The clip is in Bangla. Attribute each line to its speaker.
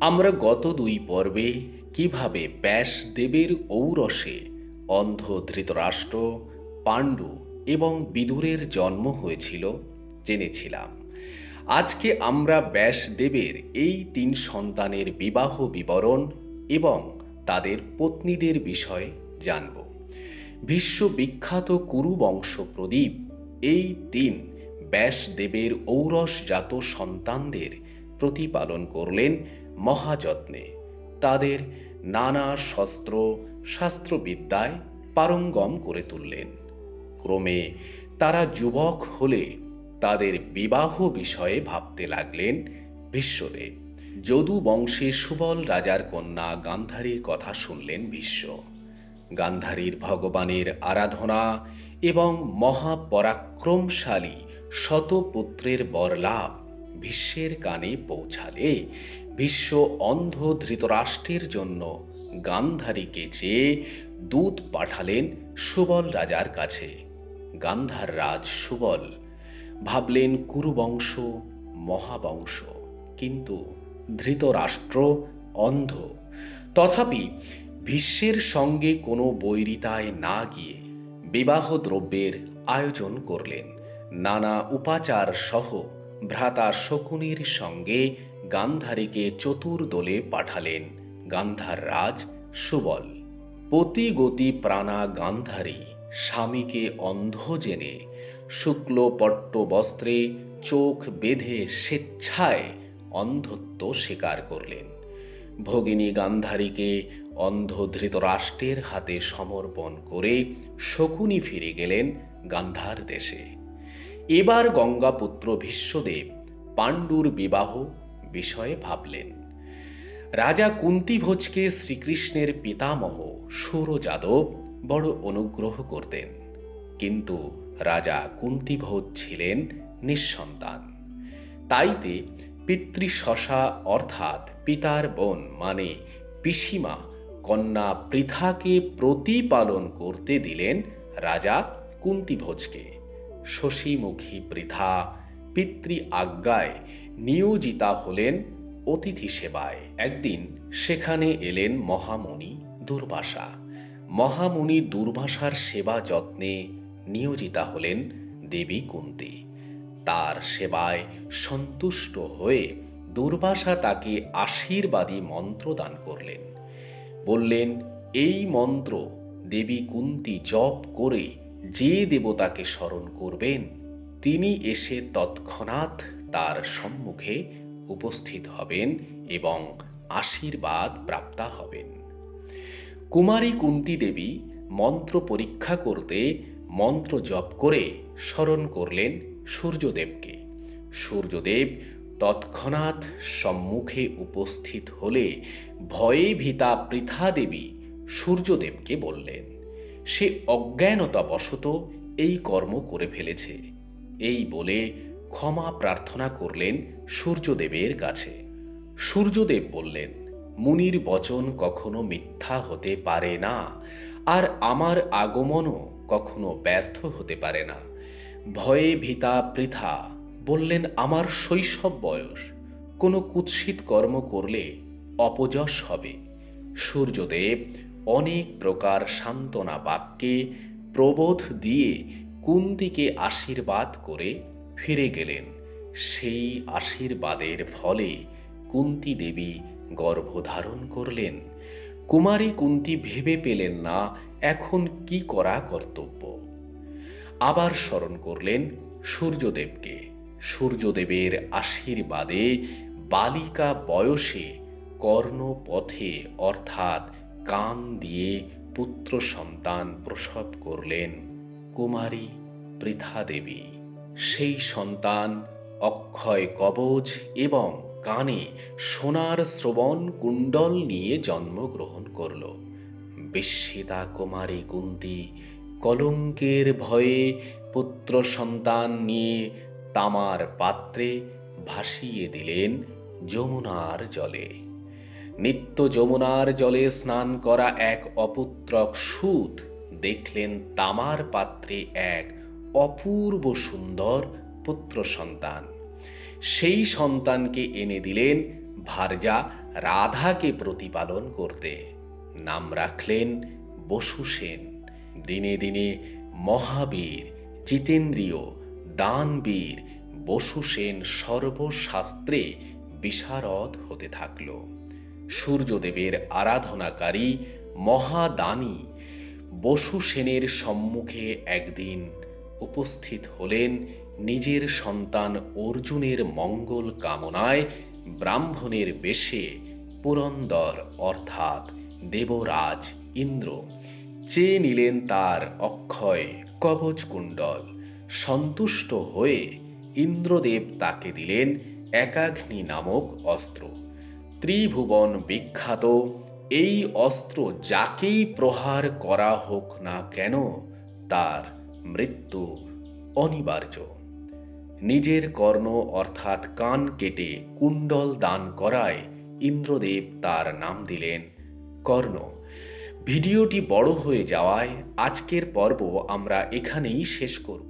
Speaker 1: আমরা গত দুই পর্বে কীভাবে ব্যাস দেবের ঔরসে অন্ধ ধৃতরাষ্ট্র, পাণ্ডু এবং বিদুরের জন্ম হয়েছিল জেনেছিলাম। আজকে আমরা ব্যাসদেবের এই তিন সন্তানের বিবাহ বিবরণ এবং তাদের পত্নীদের বিষয়ে জানব। বিশ্ববিখ্যাত কুরুবংশ প্রদীপ এই তিন ব্যাসদেবের ঔরসজাত সন্তানদের প্রতিপালন করলেন মহাযত্নে। তাদের নানা শস্ত্র, শাস্ত্রবিদ্যায় পারঙ্গম করে তুললেন। ক্রমে তারা যুবক হলে তাদের বিবাহ বিষয়ে ভাবতে লাগলেন বিশ্বদেব যদু বংশে সুবল রাজার কন্যা গান্ধারীর কথা শুনলেন ভীষ্ম গান্ধারীর ভগবানের আরাধনা এবং মহাপরাক্রমশালী শতপুত্রের বরলাভ ভীষ্মের কানে পৌঁছালে ভীষ্ম অন্ধ ধৃতরাষ্ট্রের জন্য গান্ধারীকে চেয়ে দূত পাঠালেন সুবল রাজার কাছে। গান্ধার রাজ সুবল। ভাবলেন কুরুবংশ, মহাবংশ, কিন্তু ধৃতরাষ্ট্র অন্ধ। তথাপি ভীষ্মের সঙ্গে কোনো বৈরিতায় না গিয়ে বিবাহ দ্রব্যের আয়োজন করলেন। নানা উপাচার সহ ভ্রাতা শকুনির সঙ্গে গান্ধারীকে চতুর চতুর্দলে পাঠালেন গান্ধার রাজ সুবল। পতিগতি প্রাণা গান্ধারী, স্বামীকে অন্ধ জেনে শুক্ল পট্ট বস্ত্রে চোখ বেঁধে স্বেচ্ছায় অন্ধত্ব স্বীকার করলেন। ভগিনী গান্ধারীকে অন্ধ ধৃতরাষ্ট্রের হাতে সমর্পণ করে শকুনি ফিরে গেলেন গান্ধার দেশে। এবার গঙ্গাপুত্র ভীষ্মদেব পাণ্ডুর বিবাহ বিষয়ে ভাবলেন। রাজা কুন্তিভোজকে শ্রীকৃষ্ণের পিতামহ সুর যাদব বড় অনুগ্রহ করতেন। কিন্তু রাজা কুন্তিভোজ ছিলেন নিঃসন্তান। তাইতে পিতৃশশা অর্থাৎ পিতার বোন মানে পিসিমা কন্যা পৃথাকে প্রতিপালন করতে দিলেন রাজা কুন্তিভোজকে। শশীমুখী পৃথা পিতৃ আজ্ঞায় নিয়োজিতা হলেন অতিথি সেবায়। একদিন সেখানে এলেন মহামুনি দুর্বাসা। মহামুনি দুর্বাসার সেবা যত্নে নিয়োজিতা হলেন দেবী কুন্তি। তার সেবায় সন্তুষ্ট হয়ে দুর্বাসা তাকে আশীর্বাদী মন্ত্র দান করলেন। বললেন, এই মন্ত্র দেবী কুন্তি জপ করে যে দেবতাকে স্মরণ করবেন, তিনি এসে তৎক্ষণাৎ তার সম্মুখে উপস্থিত হবেন এবং আশীর্বাদ প্রাপ্তা হবেন। কুমারী কুন্তি দেবী মন্ত্র পরীক্ষা করতে মন্ত্র জপ করে স্মরণ করলেন সূর্যদেবকে। সূর্যদেব তৎক্ষণাৎ সম্মুখে উপস্থিত হলে ভয়ে ভীতা পৃথা দেবী সূর্যদেবকে বললেন, সে অজ্ঞানতাবশত এই কর্ম করে ফেলেছে। এই বলে ক্ষমা প্রার্থনা করলেন সূর্যদেবের কাছে। সূর্যদেব বললেন, মুনির বচন কখনো মিথ্যা হতে পারে না, আর আমার আগমনও কখনো ব্যর্থ হতে পারে না। ভয়ে ভিতা পৃথা, বললেন, আমার শৈশব বয়স, কোনো কুৎসিত কর্ম করলে অপযশ হবে সূর্যদেব অনেক প্রকার সান্ত্বনা বাক্যে প্রবোধ দিয়ে কুন্তিকে আশীর্বাদ করে ফিরে গেলেন। সেই আশীর্বাদের ফলে কুন্তি দেবী গর্ভধারণ করলেন। কুমারী কুন্তি ভেবে পেলেন না, এখন কি করা কর্তব্য। আবার স্মরণ করলেন সূর্যদেবকে। সূর্যদেবের আশীর্বাদে বালিকা বয়সে কর্ণপথে অর্থাৎ কান দিয়ে পুত্র সন্তান প্রসব করলেন কুমারী পৃথা দেবী সেই সন্তান অক্ষয় কবচ এবং কানে সোনার শ্রবণ কুণ্ডল নিয়ে জন্মগ্রহণ করল। বিস্মিতা কুমারী কুন্তি কলঙ্কের ভয়ে পুত্র সন্তান নিয়ে তামার পাত্রে ভাসিয়ে দিলেন যমুনার জলে। নিত্য যমুনার জলে স্নান করা এক অপুত্রক সুত দেখলেন তামার পাত্রে এক অপূর্ব সুন্দর পুত্র সন্তান। সেই সন্তানকে এনে দিলেন ভার্যা রাধাকে প্রতিপালন করতে। নাম রাখলেন বসু সেন। দিনে দিনে মহাবীর, জিতেন্দ্রীয়, দানবীর বসু সেন সর্বশাস্ত্রে বিশারদ হতে থাকল। সূর্যদেবের আরাধনাকারী মহাদানী বসু সেনের সম্মুখে একদিন উপস্থিত হলেন নিজের সন্তান অর্জুনের মঙ্গল কামনায় ব্রাহ্মণের বেশে পুরন্দর অর্থাৎ দেবরাজ ইন্দ্র। চেয়ে নিলেন তার অক্ষয় কবচকুণ্ডল সন্তুষ্ট হয়ে ইন্দ্রদেব তাকে দিলেন একাগ্নি নামক অস্ত্র। ত্রিভুবন বিখ্যাত, এই অস্ত্র যাকেই প্রহার করা হোক না কেন, তার মৃত্যু অনিবার্য। নিজের কর্ণ অর্থাৎ কান কেটে কুণ্ডল দান করায় ইন্দ্রদেব তার নাম দিলেন কর্ণ। ভিডিওটি বড় হয়ে যাওয়ায় আজকের পর্ব আমরা এখানেই শেষ করব।